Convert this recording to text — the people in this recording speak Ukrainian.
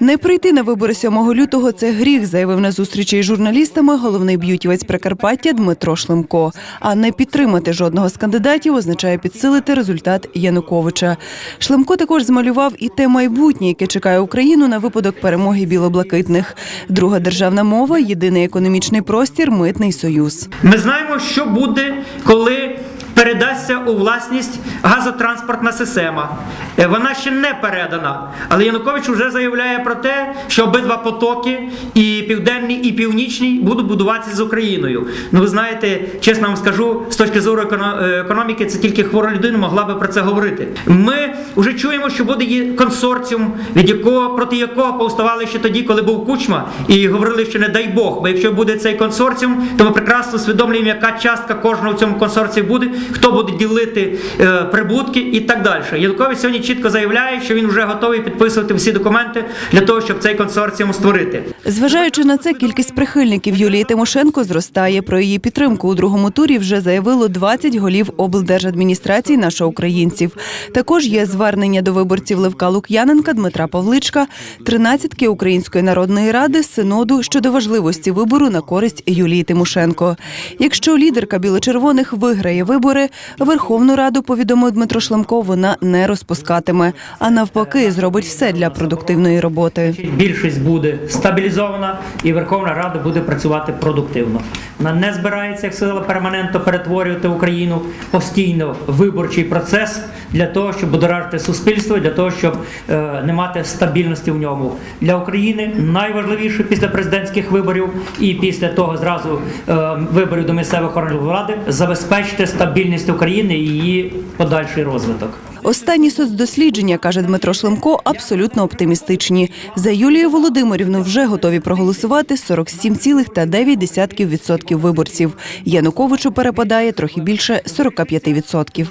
Не прийти на вибори 7 лютого це гріх, заявив на зустрічі із журналістами головний б'ютівець Прикарпаття Дмитро Шлемко. А не підтримати жодного з кандидатів означає підсилити результат Януковича. Шлемко також змалював і те майбутнє, яке чекає Україну на випадок перемоги білоблакитних. Друга державна мова, єдиний економічний простір, митний союз. Ми знаємо, що буде, коли передасться у власність газотранспортна система. Е, Вона ще не передана, але Янукович вже заявляє про те, що обидва потоки, і південний, і північний, будуть будуватися з Україною. Ну, ви знаєте, чесно вам скажу, з точки зору е, економіки, це тільки хвора людина могла би про це говорити. Ми вже чуємо, що буде консорціум, від якого проти якого повставали ще тоді, коли був кучма, і говорили, що не дай Бог, бо якщо буде цей консорціум, то ми прекрасно усвідомлюємо, яка частка кожного в цьому консорціумі буде, хто буде ділити е, прибутки і так далі. Янукович сьогодні чітко заявляє, що він вже готовий підписувати всі документи для того, щоб цей консорціум створити. Зважаючи на це, кількість прихильників Юлії Тимошенко зростає. Про її підтримку у другому турі вже заявило 20 голів облдержадміністрації наших українців. Також є звернення до виборців Левка Лук'яненка, Дмитра Павличка, тринадцятки Української народної ради, синоду щодо важливості вибору на користь Юлії Тимошенко. Якщо лідерка білочервоних виграє вибори, Верховну Раду повідомив Дмитро Шлемко, вона не розпускатиме, а навпаки, зробить все для продуктивної роботи. Більшість буде стабілізована і Верховна Рада буде працювати продуктивно. Вона не збирається як сила перманентно перетворювати Україну постійно виборчий процес для того, щоб будоражити суспільство, для того, щоб е, не мати стабільності в ньому. Для України найважливіше після президентських виборів і після того зразу е, виборів до місцевих органів влади забезпечити стабільність України і її подальший розвиток. Останні соцдослідження, каже Дмитро Шлемко, абсолютно оптимістичні. За Юлію Володимирівну вже готові проголосувати 47,9% виборців. Януковичу перепадає трохи більше 45%.